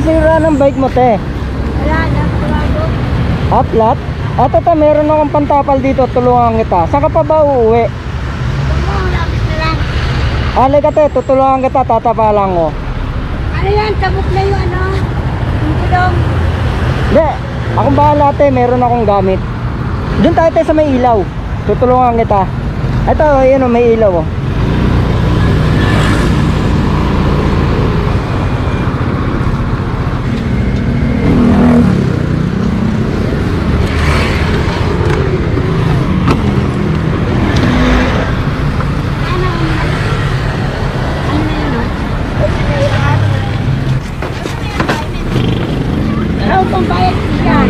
Anong sira ng bike mo, te? Wala sigurado. Ah, flat? At ito, meron akong pantapal dito, tulungan kita. Saan ka pa ba uuwi? Lapis na lang. Alay ka, te, tutulungan kita, tatapalan ko. Ano yan, tabok na yung ano? Yung gulong. Hindi, akong bahala, te, meron akong gamit. Doon tayo, te, sa may ilaw. Tutulungan kita. Ito, yun, oh, may ilaw, oh. Ano? Ano na yun, no? Wala akong bayad yan.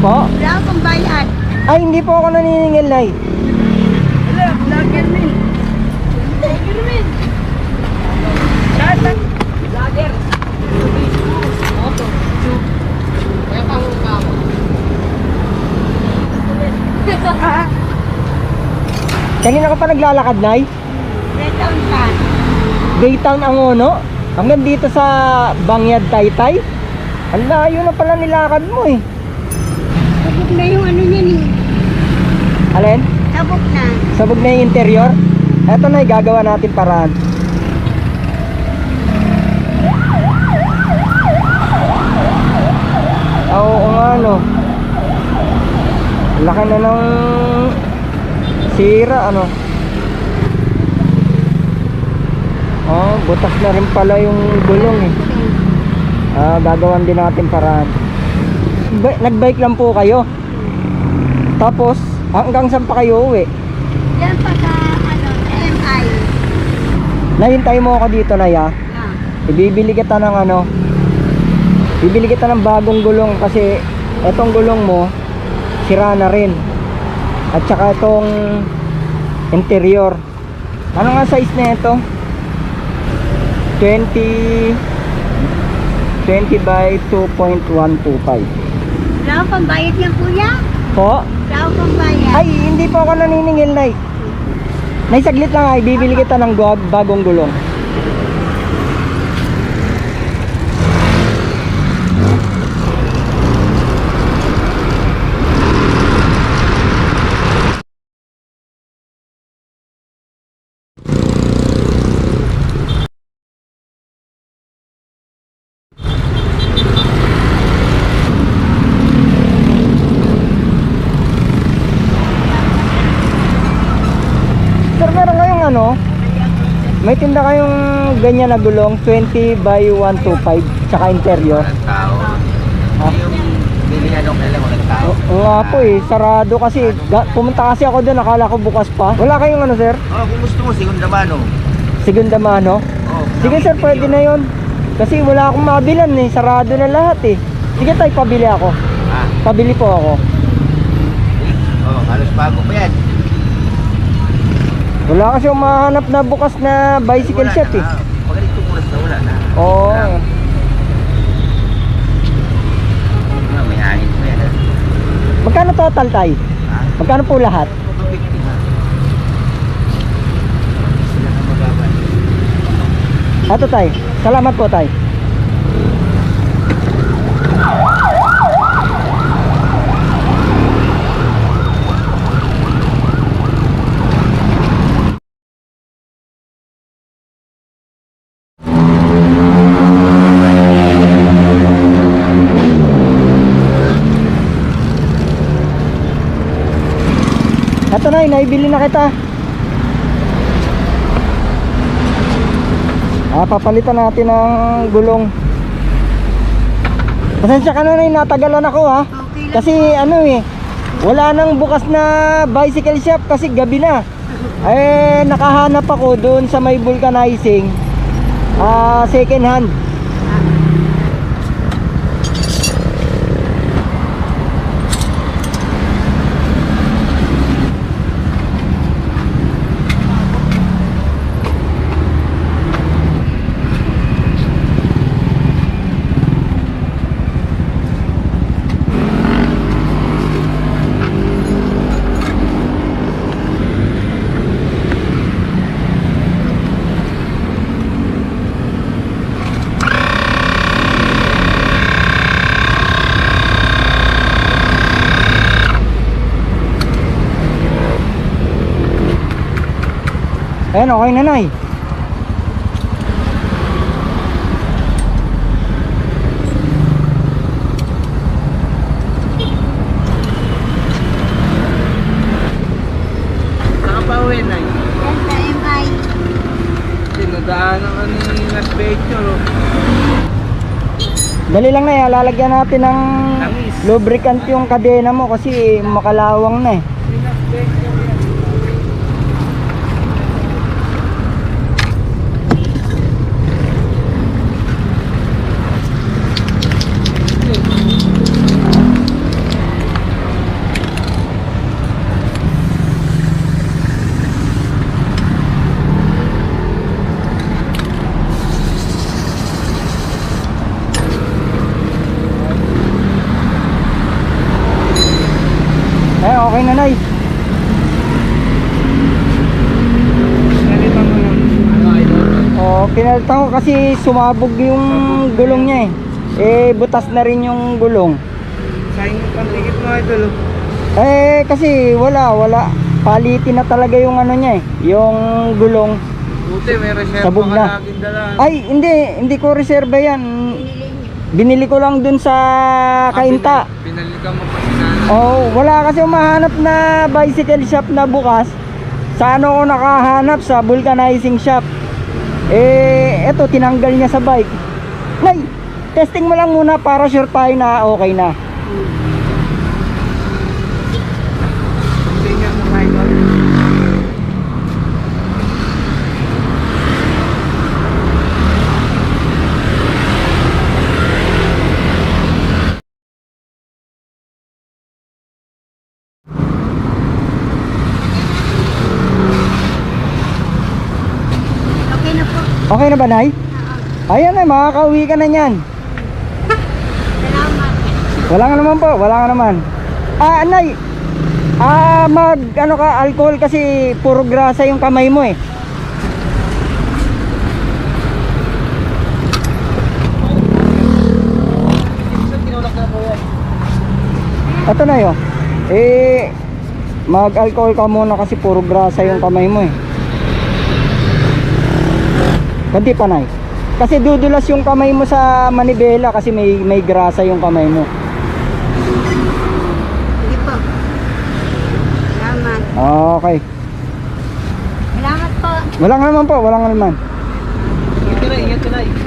Po? Wala akong bayad. Ay, hindi po ako naniningil, nay. Wala, vlogger min. Vlogger min. Ng vlogger. Kaya pa ka mo. Kanina ka pa naglalakad, nay? Red Town ka. Baytown ang uno. Hanggang dito sa Bangyad Taytay. Ang layo na pala nilakad mo, eh. Tabok na yung ano niyan eh. Alin? Tabok na. Sabog na yung interior. Eto na, gagawa natin paraan. Ah, Oo nga, no. Laki na ng sira, ano. Oh, butas na rin pala yung gulong, eh. Ah, gagawan din natin paraan. Nag-bike lang po kayo. Tapos, hanggang saan pa kayo uwi? Yan pa sa ano, MI. Nahintay mo ako dito na ya. Ah. Ibibili kita ng ano. Bibili kita ng bagong gulong kasi etong gulong mo sira na rin. At saka itong interior. Ano nga size na ito? 20 20 by 2.125. Wala akong pambayad niyan, kuya. Po? Ay, hindi po ako naniningil, Nay. Nay, saglit lang ay bibili kita ng bagong gulong. Sir, meron kayong ano? May tinda kayong ganyan na gulong 20 by 125 tsaka interior. Walang tao. Ha? Yung bilihan ng kailan walang tao. O, oo nga po eh, sarado kasi. Ga- pumunta kasi ako doon, akala ko bukas pa. Wala kayong ano sir? Oh, kung gusto mo, segunda mano. Segunda mano? Oh, Sige sir, pwede na yon. Kasi wala akong mabilan eh, sarado na lahat eh. Sige tayo, pabili ako. Ah, Pabili po ako. oh, halos bago pa yan. Wala kasi akong mahanap na bukas na bicycle Wala shop na, eh. Pag ganito oras na wala na. Oo. Wala. Ah, may hangin pa yan. ah. Magkano total tayo? Ah, Magkano po lahat? 250 ha. Ato tay. Salamat po tay. Ito na, naibili na kita. Ah, papalitan natin ng gulong. Pasensya ka na na, natagalan ako ha. Okay lang. Kasi ano eh, wala nang bukas na bicycle shop kasi gabi na. Eh, nakahanap ako doon sa may vulcanizing. Ah, second hand. Ayan, okay na, Nay. Saka pa uwi na yun. Yan sa MI. Sinadaanan ka ni Las Vegas, no? Dali lang na, eh. lalagyan natin ng Langis. lubricant yung kadena mo kasi makalawang na eh. Si Las Vegas yan. Eh, okay na, Nay. Ganito mo yung ano, idol. Pinalitan ko kasi sumabog yung gulong niya eh. Eh, butas na rin yung gulong. Sayang yung pantikit mo, idol. Eh, kasi wala, wala. Palitin na talaga yung ano niya eh. Yung gulong. Buti, may reserva Sabog ka na. laging dala. Ay, hindi. Hindi ko reserba yan. Binili ko lang dun sa kainta. Pinali ka mo pa si nanay. Oh, wala kasi umahanap na bicycle shop na bukas. Sa ano ko nakahanap sa vulcanizing shop. Eh, eto tinanggal niya sa bike. Nay, testing mo lang muna para sure tayo na okay na. Tingnan mo, idol. Okay na po. Okay na ba, Nay? Oo. Ayan na, makakauwi ka na niyan. Salamat. Wala nga naman po, wala nga naman. Ah, Nay, ah, mag, ano ka, alcohol kasi puro grasa yung kamay mo eh. Ito na yun. Eh, mag-alcohol ka muna kasi puro grasa yung kamay mo eh. Kunti pa, Nay. Kasi dudulas yung kamay mo sa manibela kasi may may grasa yung kamay mo. Sige po. Salamat. Okay. Salamat po. Walang naman po, walang naman. Ingat ka na, ingat ka na.